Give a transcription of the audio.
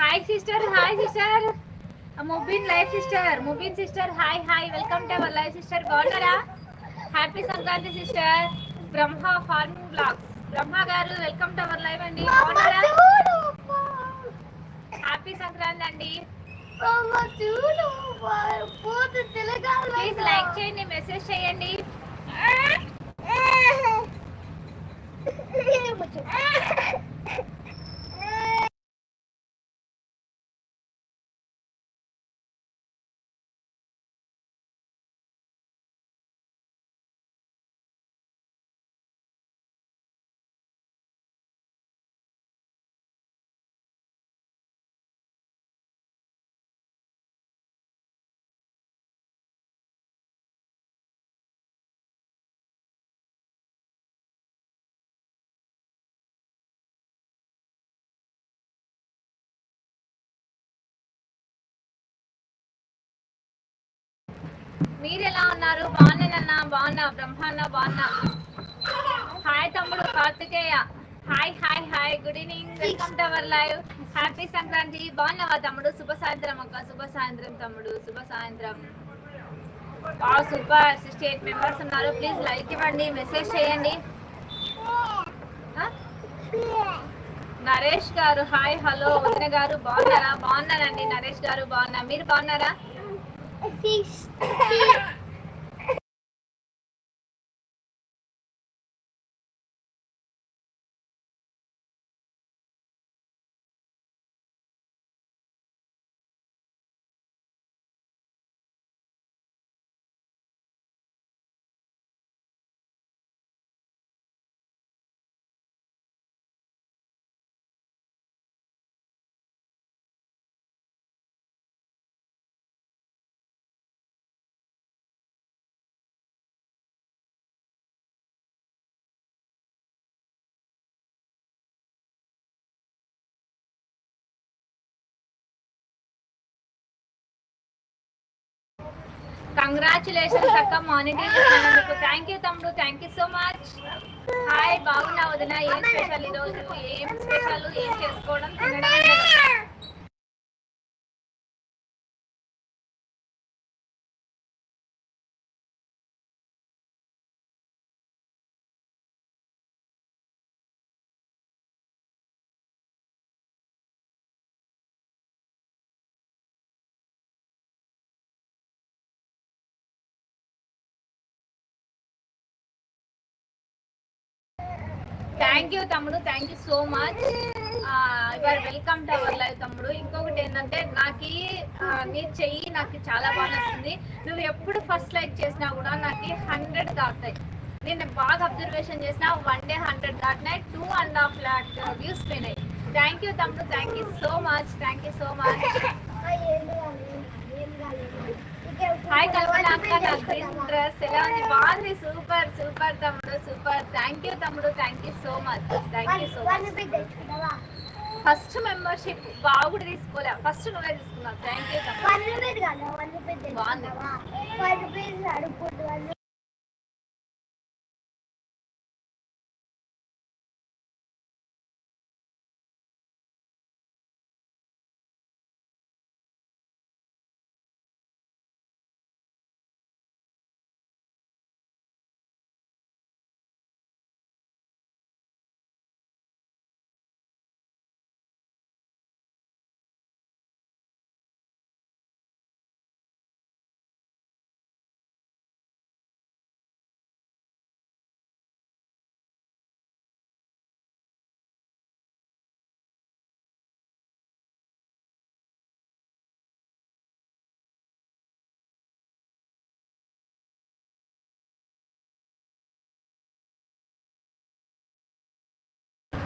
Hi sister hi sister Mubin life sister Mubin sister hi hi welcome to our life sister బాగున్నారా happy Sankranti sister Brahma farming blogs Brahma garu welcome to our live అండి. బాగున్నారా happy Sankranti అండి. Please like చేయండి message చేయండి. మీరు ఎలా ఉన్నారు? బాగున్నానన్నా బాగున్నా? బ్రహ్మాన్న బాగున్నా? హాయ్ తమ్ముడు Karthikeya. Hi hi hi. Good evening welcome to our live happy Sankranti బాగున్నావా తమ్ముడు? శుభ సాయంత్రం అక్క. శుభ సాయంత్రం తమ్ముడు. శుభ సాయంత్రం. సూపర్ సిక్స్టీ ఎయిట్ మెంబర్స్ ఉన్నారు. ప్లీజ్ లైక్ ఇవ్వండి. మెసేజ్ చేయండి. నరేష్ గారు హాయ్ హలో. వదిన గారు బాగున్నారా? బాగున్నానండి. నరేష్ గారు బాగున్నా. మీరు బాగున్నారా? I think. కంగ్రాచులేషన్స్ అక్క. మానిటైజ్ థ్యాంక్ యూ తమ్ముడు. Thank you so much hi బాగున్నా వదిన. ఏం స్పెషల్ ఈరోజు? ఏం స్పెషల్ ఏం చేసుకోవడం? తినడం? థ్యాంక్ యూ తమ్ముడు. Thank you so much your welcome to our live తమ్ముడు. ఇంకొకటి ఏంటంటే నాకు నీ చెయ్యి నాకు చాలా బాగా నచ్చింది. నువ్వు ఎప్పుడు ఫస్ట్ లైక్ చేసినా కూడా నాకు హండ్రెడ్ దాటాయి నేను బాగా అబ్జర్వేషన్ చేసిన one day hundred దాటినాయి. Two and half lakh views పోయినాయి థ్యాంక్ యూ తమ్ముడు. Thank you so much thank you so much hi green dress ఎలా ఉంది బాగుంది సూపర్ సూపర్ తమ్ముడు సూపర్ థ్యాంక్ యూ తమ్ముడు thank you so much thank you so much first membership బాగా కూడా తీసుకోలే. ఫస్ట్ నువ్వే తీసుకున్నావు. థ్యాంక్ యూ బాగుంది.